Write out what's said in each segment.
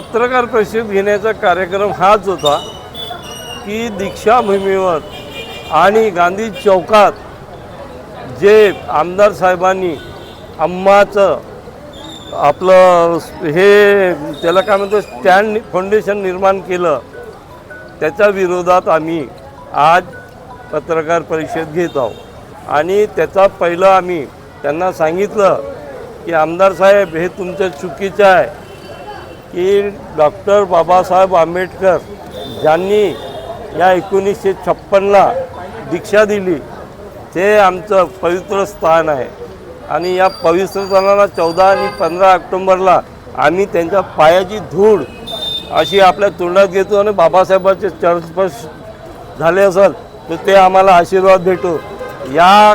पत्रकार परिषद घेण्याचा कार्यक्रम हाच होता की दीक्षाभूमीवर आणि गांधी चौकात जे आमदार साहेबांनी अम्माचं आपलं हे त्याला काय म्हणतो स्टँड फाउंडेशन निर्माण केलं त्याच्या विरोधात आम्ही आज पत्रकार परिषद घेत आहोत. आणि त्याचा पहिलं आम्ही त्यांना सांगितलं की आमदार साहेब हे तुमचं चुकीचं आहे. की डॉक्टर बाबासाहेब आंबेडकर ज्यांनी या एकोणीसशे छप्पनला दीक्षा दिली ते आमचं पवित्र स्थान आहे. आणि या पवित्र स्थानाला चौदा आणि पंधरा ऑक्टोंबरला आम्ही त्यांच्या पायाची धूळ अशी आपल्या तोंडात घेतो आणि बाबासाहेबांचे चरणस्पर्श झाले असेल तर ते आम्हाला आशीर्वाद भेटो. या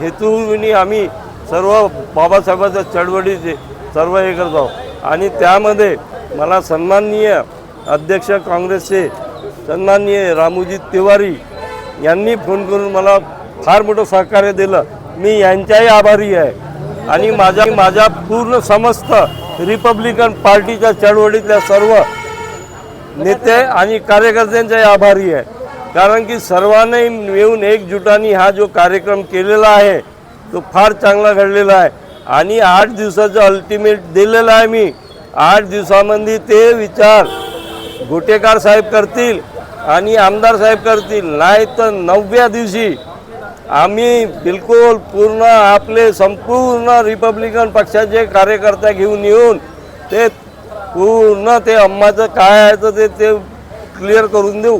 हेतूने आम्ही सर्व बाबासाहेबांच्या चळवळीचे सर्व हे करत आहोत. आणि त्यामध्ये मला सन्माननीय अध्यक्ष काँग्रेसचे सन्माननीय रामूजी तिवारी यांनी फोन करून मला फार मोठं सहकार्य दिलं. मी यांच्याही आभारी आहे. आणि माझ्या माझ्या पूर्ण समस्त रिपब्लिकन पार्टीच्या चळवळीतल्या सर्व नेते आणि कार्यकर्त्यांच्याही आभारी आहे. कारण की सर्वांनी मिळून एकजुटाने हा जो कार्यक्रम केलेला आहे तो फार चांगला घडलेला आहे. आणि आठ दिवसाचं अल्टिमेट दिलेलं आहे मी. आठ दिवसामध्ये ते विचार. गोटेकार साहेब करतील आणि आमदार साहेब करतील. नाही तर नवव्या दिवशी आम्ही बिलकुल पूर्ण आपले संपूर्ण रिपब्लिकन पक्षाचे कार्यकर्ता घेऊन येऊन ते पूर्ण ते अम्माचं काय आहे तर ते ते क्लिअर करून देऊ.